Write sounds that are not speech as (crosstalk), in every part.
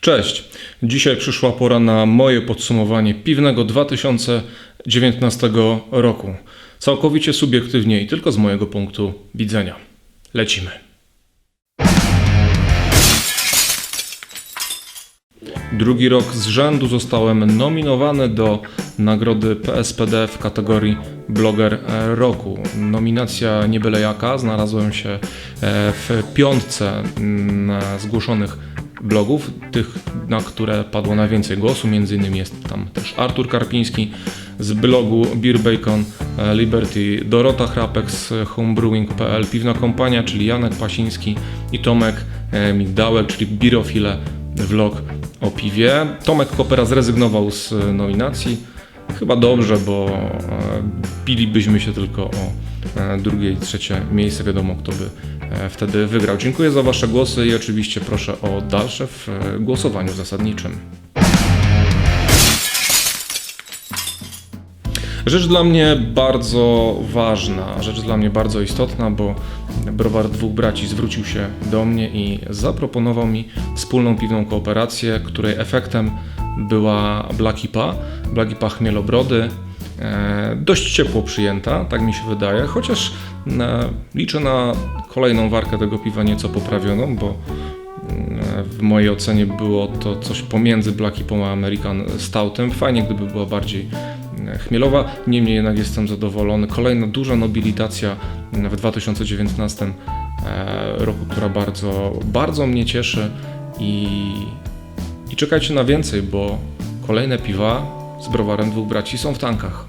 Cześć. Dzisiaj przyszła pora na moje podsumowanie piwnego 2019 roku. Całkowicie subiektywnie i tylko z mojego punktu widzenia. Lecimy. Drugi rok z rzędu zostałem nominowany do nagrody PSPD w kategorii Blogger Roku. Nominacja nie byle jaka, znalazłem się e, w piątce mm, zgłoszonych blogów, tych, na które padło najwięcej głosu, między innymi jest tam też Artur Karpiński z blogu Beer Bacon e, Liberty, Dorota Hrapek z homebrewing.pl, Piwna Kompania, czyli Janek Pasiński i Tomek e, Migdałek, czyli Birofile vlog o piwie. Tomek Kopera zrezygnował z nominacji. Chyba dobrze, bo e, bilibyśmy się tylko o e, drugie i trzecie miejsce. Wiadomo, kto by e, wtedy wygrał. Dziękuję za Wasze głosy i oczywiście proszę o dalsze w głosowaniu zasadniczym. Rzecz dla mnie bardzo ważna, rzecz dla mnie bardzo istotna, bo browar dwóch braci zwrócił się do mnie i zaproponował mi wspólną piwną kooperację, której efektem była Black IPA, Black IPA Chmielobrody, e, dość ciepło przyjęta, tak mi się wydaje, chociaż e, liczę na kolejną warkę tego piwa nieco poprawioną, bo e, w mojej ocenie było to coś pomiędzy Black IPA a American Stoutem. Fajnie, gdyby była bardziej chmielowa, niemniej jednak jestem zadowolony. Kolejna duża nobilitacja w 2019 roku, która bardzo, bardzo mnie cieszy i i czekajcie na więcej, bo kolejne piwa z browarem dwóch braci są w tankach.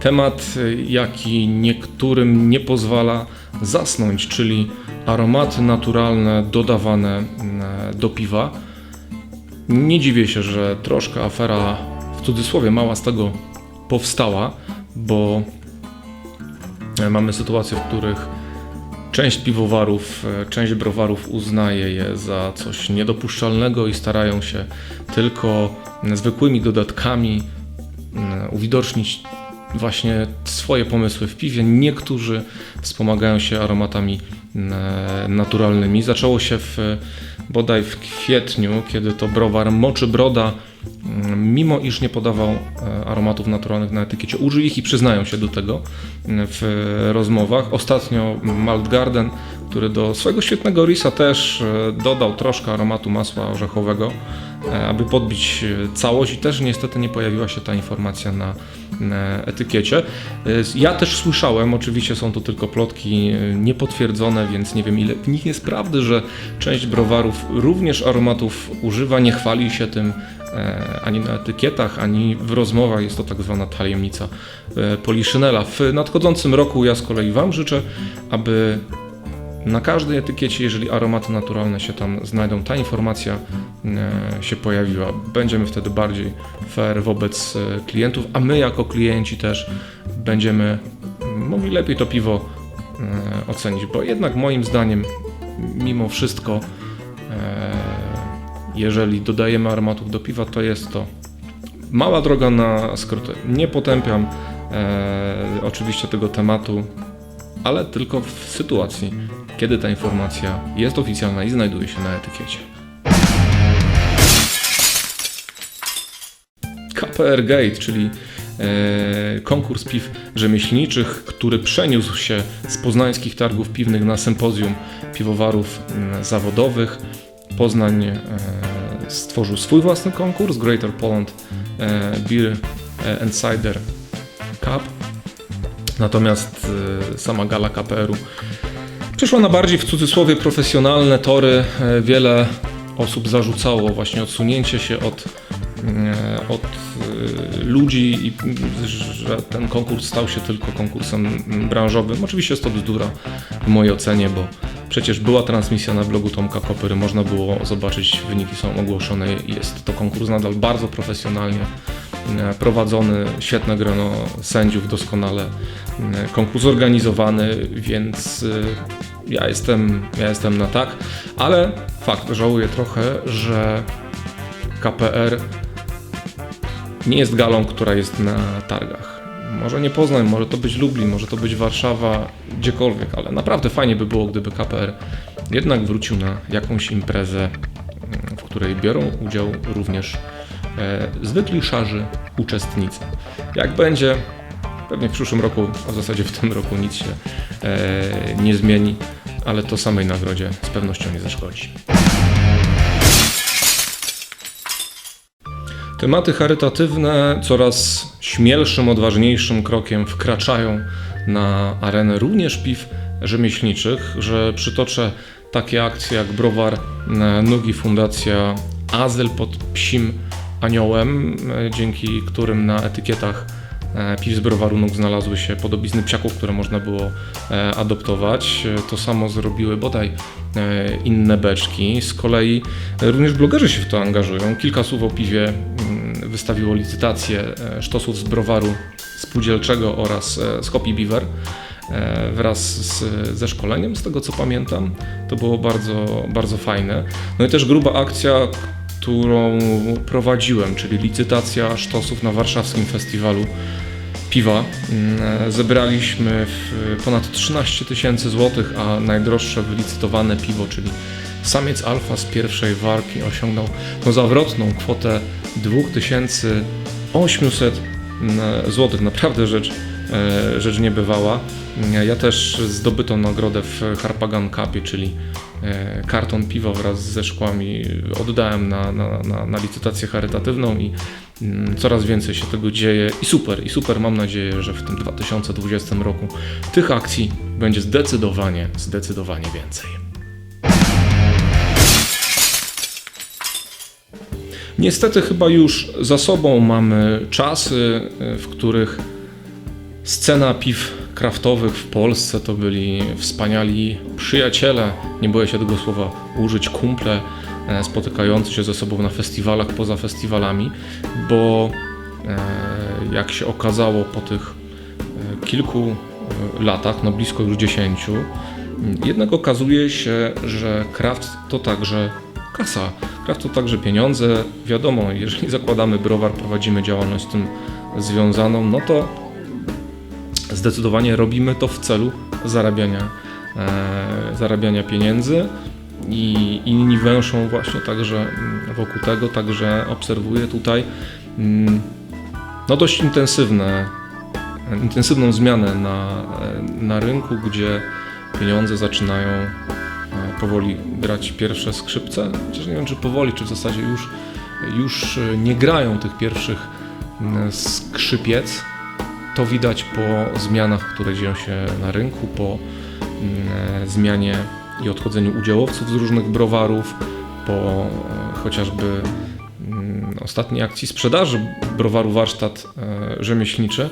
Temat, jaki niektórym nie pozwala zasnąć, czyli aromaty naturalne dodawane mm, do piwa. Nie dziwię się, że troszkę afera w cudzysłowie mała z tego powstała, bo mamy sytuacje, w których Część piwowarów, e, część browarów uznaje je za coś niedopuszczalnego i starają się tylko zwykłymi dodatkami mm, uwidocznić właśnie swoje pomysły w piwie. Niektórzy wspomagają się aromatami mm, naturalnymi. Zaczęło się w, bodaj w kwietniu, kiedy to browar Moczy Broda mimo iż nie podawał e, aromatów naturalnych na etykiecie, użył ich i przyznają się do tego w rozmowach. Ostatnio Malt Garden, który do swojego świetnego risa też e, dodał troszkę aromatu masła orzechowego, aby podbić całość i też niestety nie pojawiła się ta informacja na etykiecie. Ja też słyszałem, oczywiście są to tylko plotki niepotwierdzone, więc nie wiem ile w nich jest prawdy, że część browarów również aromatów używa, nie chwali się tym, E, ani na etykietach, ani w rozmowach. Jest to tak zwana tajemnica e, Poliszynela. W nadchodzącym roku ja z kolei Wam życzę, aby na każdej etykiecie, jeżeli aromaty naturalne się tam znajdą, ta informacja e, się pojawiła. Będziemy wtedy bardziej fair wobec klientów, a my jako klienci też będziemy mogli lepiej to piwo ocenić, bo jednak moim zdaniem mimo wszystko jeżeli dodajemy aromatów do piwa, to jest to mała droga na skróty. Nie potępiam e, oczywiście tego tematu, ale tylko w sytuacji, kiedy ta informacja jest oficjalna i znajduje się na etykiecie. KPR Gate, czyli e, konkurs piw rzemieślniczych, który przeniósł się z poznańskich targów piwnych na sympozjum piwowarów m, zawodowych. Poznań e, stworzył swój własny konkurs Greater Poland e, Beer and Cider Cup. Natomiast sama gala KPR-u przeszła na bardziej w cudzysłowie profesjonalne tory. Wiele osób zarzucało właśnie odsunięcie się od, od ludzi i że ten konkurs stał się tylko konkursem branżowym. Oczywiście jest to bzdura w mojej ocenie, bo Przecież była transmisja na blogu Tomka Kopyry, można było zobaczyć, wyniki są ogłoszone. Jest to konkurs nadal bardzo profesjonalnie e, prowadzony, świetne grono sędziów, doskonale e, konkurs organizowany, więc e, ja jestem, ja jestem na tak, ale fakt, żałuję trochę, że KPR nie jest galą, która jest na targach. Może nie Poznań, może to być Lublin, może to być Warszawa, gdziekolwiek, ale naprawdę fajnie by było, gdyby KPR jednak wrócił na jakąś imprezę, w której biorą udział również e, zwykli szarzy uczestnicy. Jak będzie, pewnie w przyszłym roku, a w zasadzie w tym roku nic się e, nie zmieni, ale to samej nagrodzie z pewnością nie zaszkodzi. Tematy charytatywne coraz śmielszym, odważniejszym krokiem wkraczają na arenę również piw rzemieślniczych, że przytoczę takie akcje jak browar e, Nugi Fundacja Azyl pod psim aniołem, e, dzięki którym na etykietach e, piw z browaru Nóg znalazły się podobizny psiaków, które można było e, adoptować. To samo zrobiły bodaj inne beczki. Z kolei również blogerzy się w to angażują. Kilka słów o piwie mm, wystawiło licytację sztosów z browaru spółdzielczego oraz z Hopi Beaver wraz z, ze szkoleniem, z tego co pamiętam. To było bardzo, bardzo fajne. No i też gruba akcja, którą prowadziłem, czyli licytacja sztosów na warszawskim festiwalu piwa. Mm, Zebraliśmy ponad 13 tysięcy złotych, a najdroższe wylicytowane piwo, czyli samiec alfa z pierwszej warki osiągnął no, zawrotną kwotę 2800 złotych. Naprawdę rzecz, e, rzecz niebywała. Ja też zdobytą nagrodę w Harpagan Cupie, czyli karton piwa wraz ze szkłami oddałem na, na, na, na licytację charytatywną i mm, coraz więcej się tego dzieje i super, i super mam nadzieję, że w tym 2020 roku tych akcji będzie zdecydowanie, zdecydowanie więcej. Niestety chyba już za sobą mamy czasy, y, w których scena piw kraftowych w Polsce to byli wspaniali przyjaciele, nie boję się tego słowa użyć, kumple e, spotykający się ze sobą na festiwalach poza festiwalami, bo e, jak się okazało po tych e, kilku latach, no blisko już dziesięciu, jednak okazuje się, że kraft to także kasa. Kraft to także pieniądze. Wiadomo, jeżeli zakładamy browar, prowadzimy działalność z tym związaną, no to zdecydowanie robimy to w celu zarabiania, e, zarabiania pieniędzy i inni węszą właśnie także mm, wokół tego, także obserwuję tutaj mm, no dość intensywne, intensywną zmianę na, na rynku, gdzie pieniądze zaczynają e, powoli grać pierwsze skrzypce. Chociaż nie wiem, czy powoli, czy w zasadzie już, już e, nie grają tych pierwszych mm, skrzypiec. To widać po zmianach, które dzieją się na rynku, po mm, zmianie i odchodzeniu udziałowców z różnych browarów, po e, chociażby mm, ostatniej akcji sprzedaży browaru warsztat e, rzemieślniczy,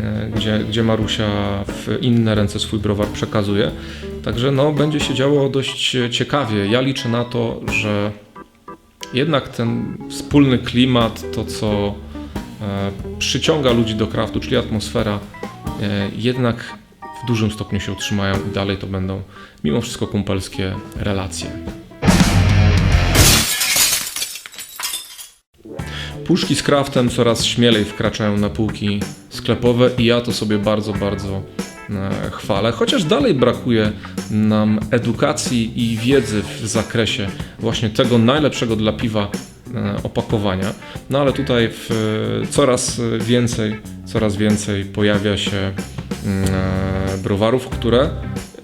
e, gdzie, gdzie Marusia w inne ręce swój browar przekazuje. Także no, będzie się działo dość ciekawie. Ja liczę na to, że jednak ten wspólny klimat, to co e, przyciąga ludzi do kraftu, czyli atmosfera, e, jednak w dużym stopniu się utrzymają i dalej to będą mimo wszystko kumpelskie relacje. Puszki z kraftem coraz śmielej wkraczają na półki sklepowe i ja to sobie bardzo, bardzo e, chwalę. Chociaż dalej brakuje nam edukacji i wiedzy w zakresie właśnie tego najlepszego dla piwa e, opakowania. No ale tutaj w, coraz więcej, coraz więcej pojawia się mm, e, browarów, które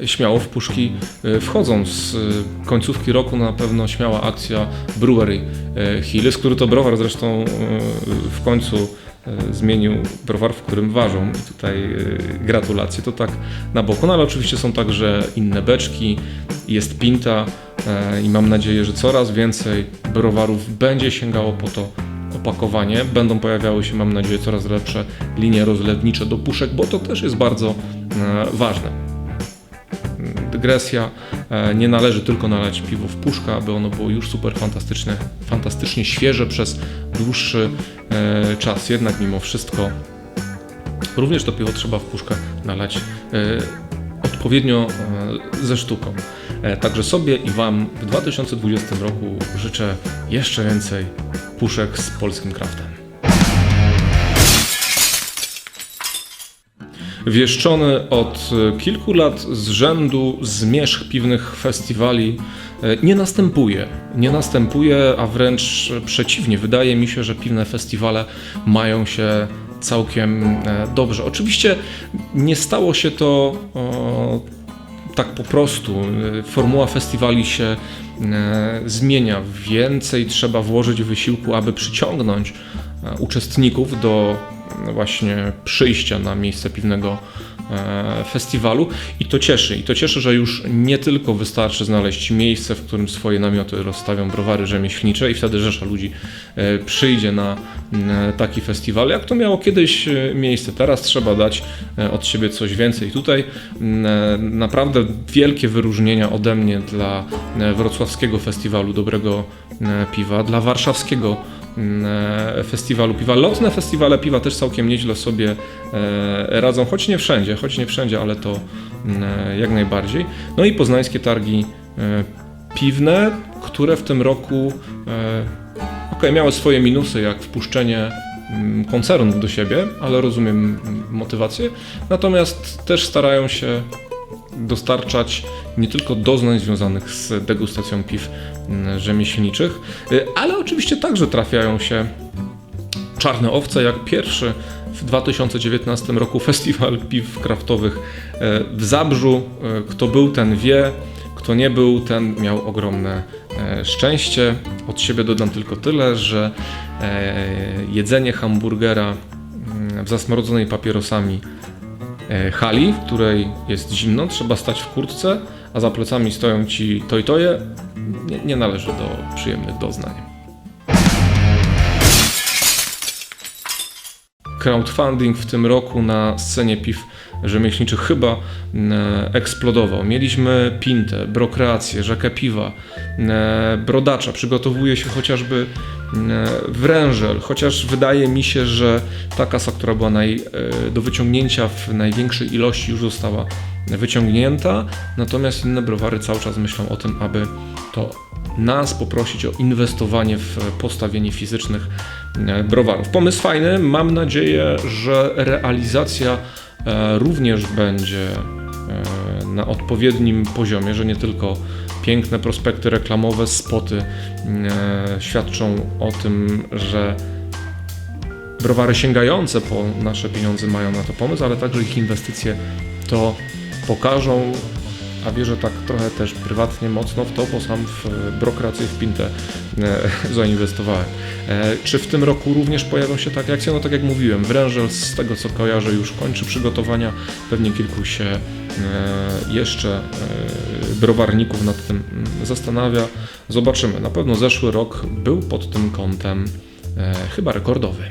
śmiało w puszki e, wchodzą. Z e, końcówki roku na pewno śmiała akcja Brewery e, Hills, który to browar zresztą e, w końcu e, zmienił browar, w którym ważą. I tutaj e, gratulacje, to tak na boku. No ale oczywiście są także inne beczki, jest pinta e, i mam nadzieję, że coraz więcej browarów będzie sięgało po to opakowanie. Będą pojawiały się, mam nadzieję, coraz lepsze linie rozlewnicze do puszek, bo to też jest bardzo e, ważne dygresja. E, Nie należy tylko nalać piwo w puszkę, aby ono było już super fantastyczne, fantastycznie świeże przez dłuższy e, czas. Jednak mimo wszystko również to piwo trzeba w puszkę nalać e, odpowiednio e, ze sztuką. E, Także sobie i Wam w 2020 roku życzę jeszcze więcej puszek z polskim kraftem. Wieszczony od e, kilku lat z rzędu zmierzch piwnych festiwali nie następuje. Nie następuje, a wręcz przeciwnie. Wydaje mi się, że piwne festiwale mają się całkiem e, dobrze. Oczywiście nie stało się to tak po prostu. E, Formuła festiwali się e, zmienia. Więcej trzeba włożyć wysiłku, aby przyciągnąć uczestników do właśnie przyjścia na miejsce piwnego e, festiwalu i to cieszy. I to cieszy, że już nie tylko wystarczy znaleźć miejsce, w którym swoje namioty rozstawią browary rzemieślnicze i wtedy rzesza ludzi e, przyjdzie na m, taki festiwal, jak to miało kiedyś e, miejsce. Teraz trzeba dać e, od siebie coś więcej. Tutaj e, naprawdę wielkie wyróżnienia ode mnie dla e, wrocławskiego festiwalu dobrego e, piwa, dla warszawskiego e, festiwalu piwa. Lotne festiwale piwa też całkiem nieźle sobie e, radzą, choć nie wszędzie, choć nie wszędzie, ale to m, e, jak najbardziej. No i poznańskie targi e, piwne, które w tym roku e, okej, miały swoje minusy, jak wpuszczenie mm, koncernów do siebie, ale rozumiem mm, motywację. Natomiast też starają się dostarczać nie tylko doznań związanych z degustacją piw mm, rzemieślniczych, y, ale oczywiście także trafiają się czarne owce, jak pierwszy w 2019 roku festiwal piw kraftowych e, w Zabrzu. E, Kto był, ten wie, kto nie był, ten miał ogromne e, szczęście. Od siebie dodam tylko tyle, że jedzenie hamburgera mm, w zasmrodzonej papierosami hali, w której jest zimno, trzeba stać w kurtce, a za plecami stoją ci tojtoje, nie, nie należy do przyjemnych doznań. crowdfunding w tym roku na scenie piw rzemieślniczych chyba e, eksplodował. Mieliśmy Pintę, Brokreację, Rzekę Piwa, e, Brodacza. Przygotowuje się chociażby e, Wrężel, chociaż wydaje mi się, że ta kasa, która była naj, e, do wyciągnięcia w największej ilości już została wyciągnięta, natomiast inne browary cały czas myślą o tym, aby to nas poprosić o inwestowanie w postawienie fizycznych e, browarów. Pomysł fajny, mam nadzieję, że realizacja e, również będzie e, na odpowiednim poziomie, że nie tylko piękne prospekty reklamowe, spoty e, świadczą o tym, że browary sięgające po nasze pieniądze mają na to pomysł, ale także ich inwestycje to pokażą, a wierzę tak trochę też prywatnie mocno w to, bo sam w e, brokrację w Pintę e, (laughs) zainwestowałem. E, czy w tym roku również pojawią się takie akcje? No tak jak mówiłem, Wrężel z tego co kojarzę już kończy przygotowania, pewnie kilku się jeszcze browarników nad tym mm, zastanawia. Zobaczymy. Na pewno zeszły rok był pod tym kątem chyba rekordowy.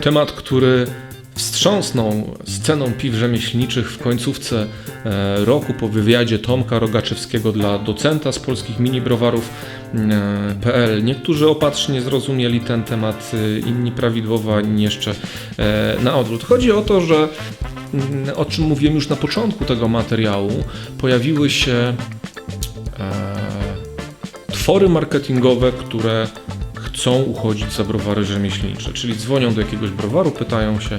Temat, który wstrząsnął sceną piw rzemieślniczych w końcówce e, roku po wywiadzie Tomka Rogaczewskiego dla docenta z polskich minibrowarów.pl. Niektórzy opatrznie zrozumieli ten temat, e, inni prawidłowo, inni jeszcze e, na odwrót. Chodzi o to, że mm, o czym mówiłem już na początku tego materiału, pojawiły się e, twory marketingowe, które chcą uchodzić za browary rzemieślnicze, czyli dzwonią do jakiegoś browaru, pytają się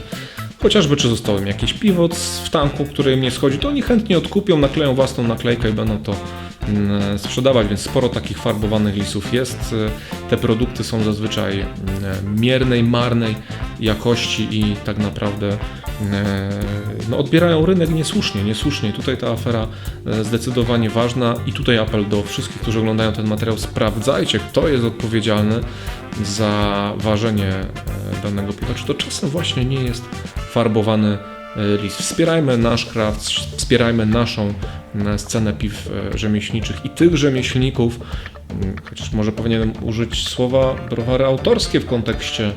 chociażby czy zostało im jakieś piwo w tanku, które im nie schodzi, to oni chętnie odkupią, nakleją własną naklejkę i będą to mm, sprzedawać, więc sporo takich farbowanych lisów jest. Te produkty są zazwyczaj mm, miernej, marnej jakości i tak naprawdę e, no, odbierają rynek niesłusznie, niesłusznie. Tutaj ta afera e, zdecydowanie ważna i tutaj apel do wszystkich, którzy oglądają ten materiał, sprawdzajcie, kto jest odpowiedzialny za ważenie e, danego piwa, czy to czasem właśnie nie jest farbowany e, lis. Wspierajmy nasz kraft, wspierajmy naszą e, scenę piw e, rzemieślniczych i tych rzemieślników, mm, chociaż może powinienem użyć słowa browary autorskie w kontekście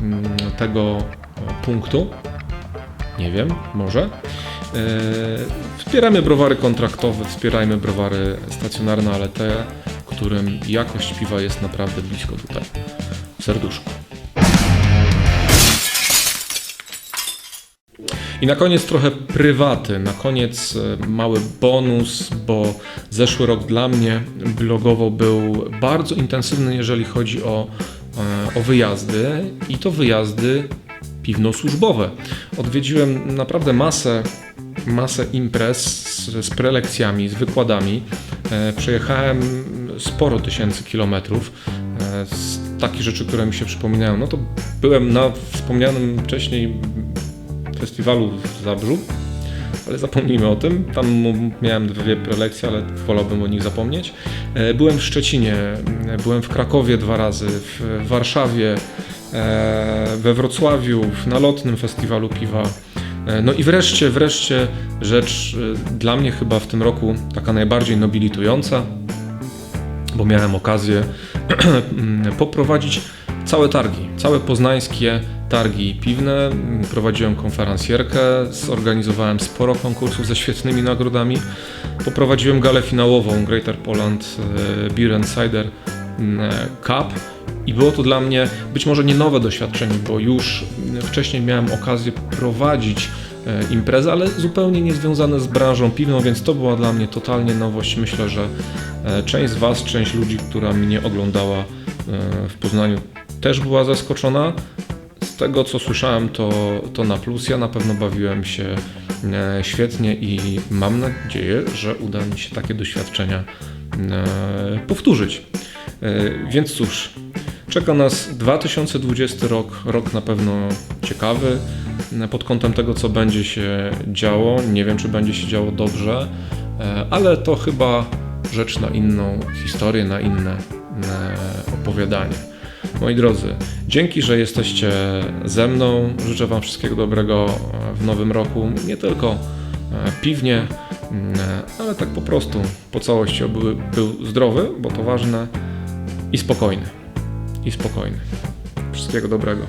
mm, tego e, punktu. Nie wiem, może. E, Wspierajmy browary kontraktowe, wspierajmy browary stacjonarne, ale te, którym jakość piwa jest naprawdę blisko tutaj, w serduszku. I na koniec trochę prywaty, na koniec e, mały bonus, bo zeszły rok dla mnie blogowo był bardzo intensywny, jeżeli chodzi o e, o wyjazdy i to wyjazdy piwno-służbowe. Odwiedziłem naprawdę masę, masę imprez z, z prelekcjami, z wykładami. E, Przejechałem sporo tysięcy kilometrów. E, Z takich rzeczy, które mi się przypominają, no to byłem na wspomnianym wcześniej festiwalu w Zabrzu, ale zapomnijmy o tym. Tam miałem dwie prelekcje, ale wolałbym o nich zapomnieć. E, Byłem w Szczecinie, byłem w Krakowie dwa razy, w Warszawie, we Wrocławiu, w nalotnym festiwalu piwa. E, No i wreszcie, wreszcie rzecz e, dla mnie chyba w tym roku taka najbardziej nobilitująca, bo miałem okazję (clears throat) poprowadzić całe targi, całe poznańskie targi piwne. Prowadziłem konferencjerkę, zorganizowałem sporo konkursów ze świetnymi nagrodami. Poprowadziłem galę finałową Greater Poland e, Beer and Cider mm, Cup i było to dla mnie być może nie nowe doświadczenie, bo już wcześniej miałem okazję prowadzić e, imprezy, ale zupełnie niezwiązane z branżą piwną, więc to była dla mnie totalnie nowość. Myślę, że e, część z Was, część ludzi, która mnie oglądała e, w Poznaniu też była zaskoczona. Z tego co słyszałem, to, to na plus. Ja na pewno bawiłem się świetnie i mam nadzieję, że uda mi się takie doświadczenia powtórzyć. Więc cóż, czeka nas 2020 rok, rok na pewno ciekawy pod kątem tego, co będzie się działo. Nie wiem, czy będzie się działo dobrze, e, ale to chyba rzecz na inną historię, na inne opowiadanie. Moi drodzy, dzięki, że jesteście ze mną. Życzę Wam wszystkiego dobrego e, w nowym roku. Nie tylko e, piwnie, ale tak po prostu po całości, oby był zdrowy, bo to ważne, i spokojny. I spokojny. Wszystkiego dobrego.